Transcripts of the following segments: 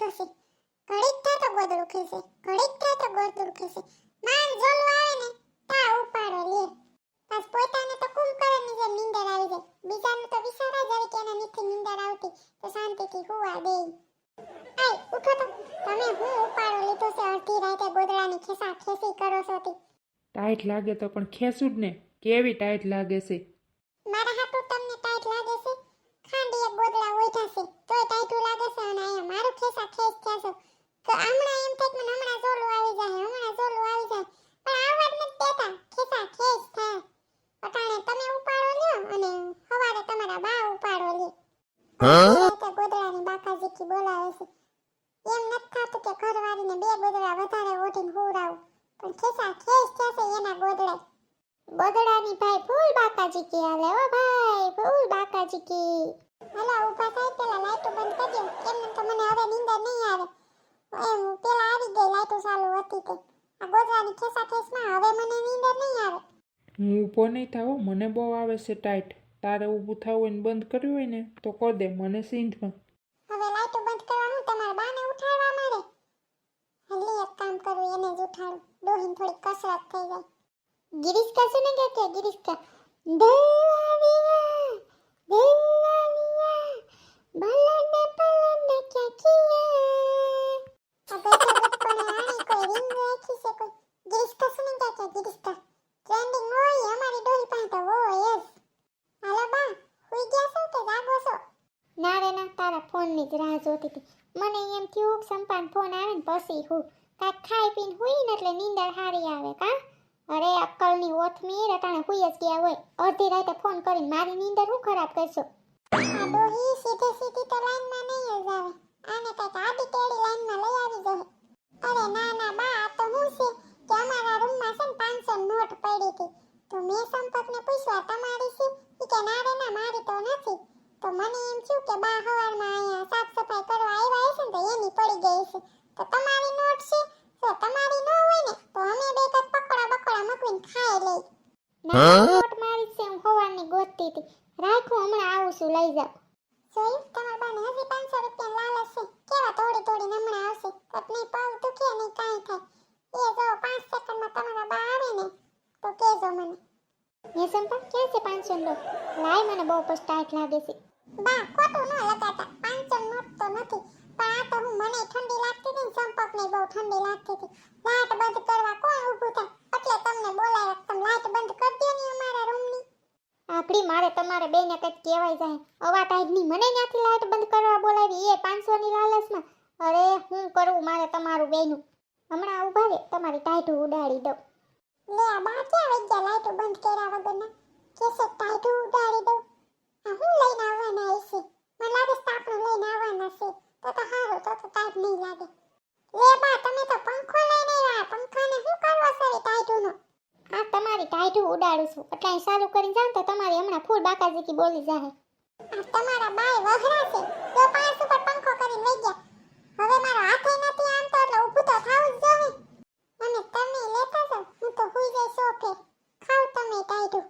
છે ઘડીક થાય તો ગોદડું ખેંચે ઘડીક થાય તો ગોદડું ખેંચે માર જોલું આવે ને, તા ઉપાડો લે. બસ પોતાને તો કુંભકરણની જેમ નીંદર આવી જાય. બીજાનું તો વિચારા જ આવે કે એના નીચે નીંદર આવતી. તો શાંતિથી હુવા દે. આય, ઉઠો તો. તમે હું ઉપાડો લીધો છે અડધી રાતે ગોદડાની ખેસા ખેસી કરો છો તી. ટાઈટ લાગે તો પણ ખેસું જ ને. કેવી ટાઈટ લાગે છે મારા હાટુ તમને ટાઈટ લાગે છે ખાંડી એક ગોદડા ઓઢા છે ટાઈટું લાગે છે અને અહીંયા મારું ખેસા ખેસ થયા છો કે હમણાં એમ થાય મને હમણાં જોલું આવી જાય હમણાં જોલું આવી જાય. પણ આવવા જ નથી દેતા ખેસા ખેસ થાય અટાણે તમે ઉપાડો લ્યો અને સવારે તમારા બા ઉપાડો લે હા? ગોદડાની બાકાજીકી બોલાવે છે. એમ નથી થતું કે ઘરવાળીને બે ગોદડા વધારે ઓઢીને હુવડાવું. પણ ખેસા ખેસ થયા છે એના ગોદડા. ગોદડાની ભાઈ ફૂલ બાકાજી કે હાલે. ઓ ભાઈ ફૂલ બાકાજી કે હાલા ઊભા થાય તો બંધ કરી દઉં. એમને તો મને હવે નીંદર નહીં આવે. એમ પેલા આવી ગઈ લાઈટો ચાલુ હતી તે. આ ગોજરાની ખેસા ખેસમાં હવે મને નીંદર નહીં આવે. હું ઊભો નહીં થાવ મને બહુ આવે છે ટાઈટ. તારે ઊભું થવું હોય ને બંધ કર્યું હોય ને તો કર દે મને સિંધમાં. હવે લાઈટો બંધ કરવાનું તમારા બાને ઉઠાડવા મળે હલી એક કામ કરું એને જ ઉઠાડું. ડોહીને થોડી કસરત થઈ જાય. ગિરીશ કશું ને કે ગિરીશ કા દેવ આવી ગયા બલને બલને ક્યાં કિયા અબે જગત કોને આની કોઈ રિંગ રાખી છે કોઈ? ગિરિસ્તા સુને ક્યાં ક્યાં ગિરિસ્તા ટ્રેન્ડિંગ હોય, અમારી ડોહી પાસે તો હોય જ. હાલો બા, હુઈ ગયા છો કે જાગો તારા ફોનની જ રાહ જોતી હતી. મને એમ થયું સંપાન ફોન આવે ને પછી હું કાંઈક ખાઈ પીને હુઈ ને એટલે નીંદર હારી આવે કા? અરે અક્કલની ઓથમીર અટાણે હુઈ જ ગયા હોય. અડધી રાતે ફોન કરીને મારી નીંદર હું ખરાબ કરશો? ડોહી સીધે સીધી તો લાઈનમાં નહીં જ આવે. આને કાંઈક આડી ટેડી લાઈનમાં લઈ આવી જોઈએ અરે ના ના, બા, આ તો હું છે કે અમારા રૂમમાં છે ને પાંચસો નોટ પડી હતી. તો મેં સંપર્કને પૂછ્યા તમારી છે? એ કે ના રે, ના, મારી તો નથી. તો મને એમ થયું કે બા હવારમાં અહીંયા સાફ સફાઈ કરવા આવ્યા હશે ને તો એની પડી ગઈ છે. તો તમારી નોટ છે? તો તમારી ન હોય ને, તો અમે બે કપ પકોડા બકોડા મૂકીને ખાઈ લઈ. ના નોટ મારી છે હું હવારની ગોતતી હતી છું લઈ જાઉં જોયું તમારા બાને હજી પાંચસો રૂપિયા લાલચ કેવા તોડી તોડી હમણાં આવશે? કટની પગ દુખે નહીં કાંઈ થાય. એ જો પાંચ સેકન્ડમાં તમારા બા આવે ને, તો કહેજો મને. હે સંતા ક્યાં છે પાંચસો નો? લાય મને બહુ પસ્તાટ લાગે છે. બા, ખોટું ન લગાતા પાંચસો નોટ તો નથી. પણ આ તો હું મને ઠંડી લાગતી હતી ને સંપર્કને બહુ ઠંડી લાગતી હતી. લાઈટ બંધ કરવા કોણ ઊભું થાય એટલે તમને બોલાવ્યા તમે લાઈટ બંધ કરી દો ને અમારા રૂમની આપણી મારે તમારે બેને કંઈક કહેવાય જાય. અવા ટાઈપની મને ત્યાંથી લાઈટ બંધ કરવા બોલાવી. એ પાંચસોની લાલચમાં. અરે, હું કરું મારે તમારું બેનું? હમણાં ઊભા રે તમારી ટાઈટું ઉડાડી દઉં. લે, આ બા ક્યાં વઈ ગયા લાઈટો બંધ કર્યા વગરના? કેસે ટાઈટું ઉડાડી દઉં? આ હું લઈને આવવાના હશે? મને લાગે છે આપણું લઈને આવવાના છે. તો તો સારું તો તો ટાઈટ નહીં લાગે. લે, બા, તમે તો પંખો લઈને આવ્યા. પંખાને શું કરવા સરે ટાઈટુનો આ તમારી ટાઈટું ઉડાડું છું. એટલે અહીં સારું કરીને જાઉં તો તમારી હમણાં ફૂલ બાકાજીકી બોલી જાહે. તમારા બાય વહરા છે. તો પાંચ ઉપર પંખો કરીને લઈ ગયા. હવે મારા હાથે નથી આમ તો એટલે ઊભું તો થાવું જ જોવે અને તમે લેતા જાવ હું તો હુઈ જઈ સોફે ખાવ તમે ટાઈટું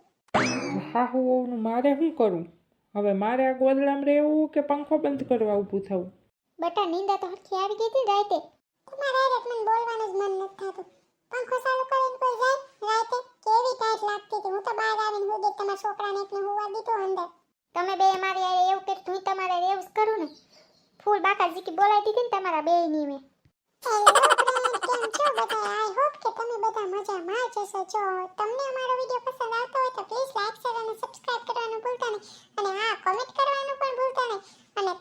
હાહુ ઓનું મારે શું કરું? હવે મારે આ ગોદડામાં રહેવું કે પંખો બંધ કરવા ઊભું થવું બટા નીંદા તો હરખી આવી ગઈ હતી રાતે. તમારે મને બોલવાનું જ મન નથી થતું પંખો ચાલુ કરીને કોઈ જાય રાતે કેવી ટાઈટ લાગતી હતી હું તો બહાર આવીને છોકરાને એકને હુવા દીધો અંદર. તમે બે મારી હારે એવું કે હું તમારે એવું કરું ને. ફૂલ બાકાજીકી બોલાવી દીધી ને તમારા બે ની મેં કેમ છો બધા? આઈ હોપ કે તમે બધા મજામાં જ હશો. જો તમને અમારો વિડિયો પસંદ આવતો હોય તો પ્લીઝ લાઈક શેર અને સબસ્ક્રાઇબ કરવાનું ભૂલતા નહીં. અને હા કમેન્ટ કરવાનું પણ ભૂલતા નહીં. અને